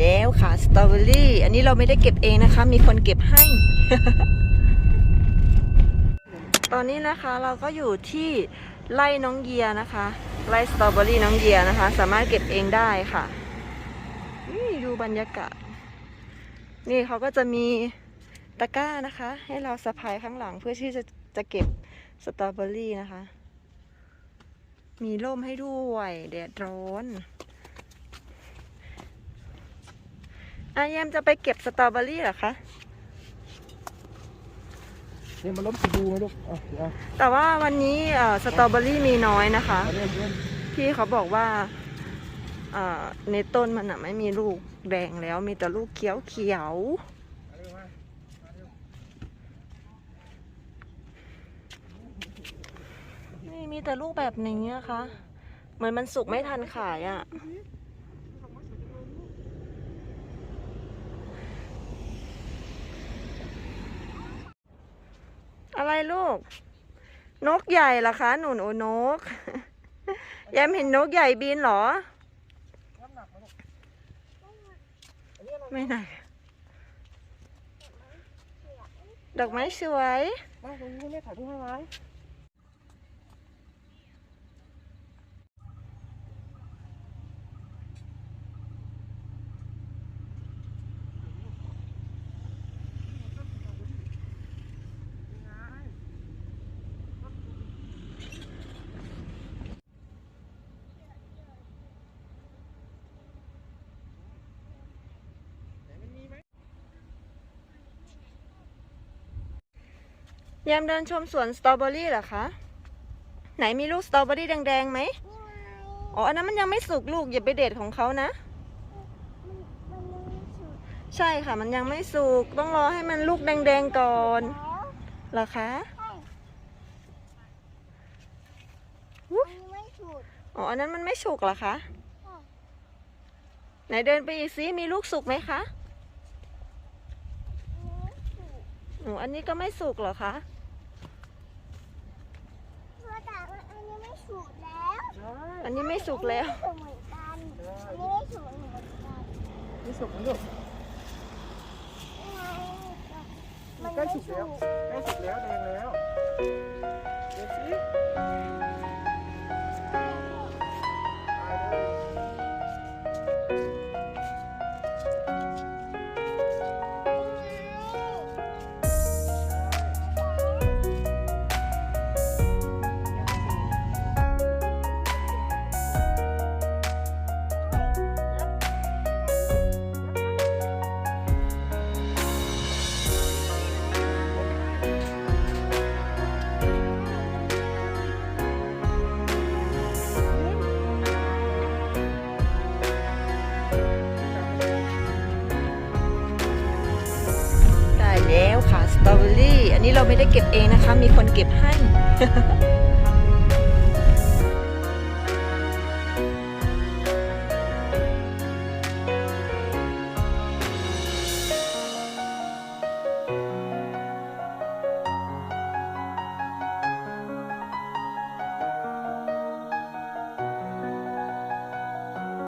แล้วค่ะสตรอเบอรี่ อันนี้เราไม่ได้เก็บเองนะคะ มีคนเก็บให้ ตอนนี้นะคะเราก็อยู่ที่ไร่น้องเยียนะคะไร่สตรอเบอรี่น้องเยียนะคะ สามารถเก็บเองได้ค่ะนี่ดูบรรยากาศ นี่เขาก็จะมีตะกร้านะคะ ให้เราสะพายข้างหลังเพื่อที่จะจะเก็บสตรอเบอรี่นะคะ มีร่มให้ด้วยแดดร้อน อาแยมจะไปเก็บสตรอเบอรี่เหรอคะ เนี่ยมันล้มสีดูไหมลูกอะเดี๋ยวแต่ว่าวันนี้เอ่อสตรอเบอรี่มีน้อยนะคะ เอาเล่นเล่นพี่เขาบอกว่าเอ่อในต้นมันอะไม่มีลูกแดงแล้วมีแต่ลูกเขียวเขียวๆนี่มีแต่ลูกแบบนี้นะคะ เหมือนมันสุกไม่ทันขายอะ อะไรลูก นกใหญ่เหรอคะ หนุนโอนกแยมเห็นนกใหญ่บินเหรอ ไม่ไหนดอกไม้สวย มาตรงนี้แม่ถ่ายรูปให้ไหม แยมเดินชมสวนสตรอเบอรี่เหรอคะ ไหนมีลูกสตรอเบอรี่แดงๆไหมอ๋อ อันนั้นมันยังไม่สุกลูกอย่าไปเด็ดของเขานะ ใช่ค่ะ มันยังไม่สุก ต้องรอให้มันลูกแดงๆก่อนเหรอคะอุ๊ยอ๋อ อันนั้นมันไม่สุกเหรอคะ ไหนเดินไปอีกซิมีลูกสุกไหมคะโอ้อันนี้ก็ไม่สุกเหรอคะ ใช่อันนี้ไม่สุกแล้วนี่สุกไหมลูกใกล้สุกแล้วใกล้สุกแล้วแดงแล้วเดี๋ยวสิ สตรอเบอรี่ อันนี้เราไม่ได้เก็บเองนะคะ มีคนเก็บให้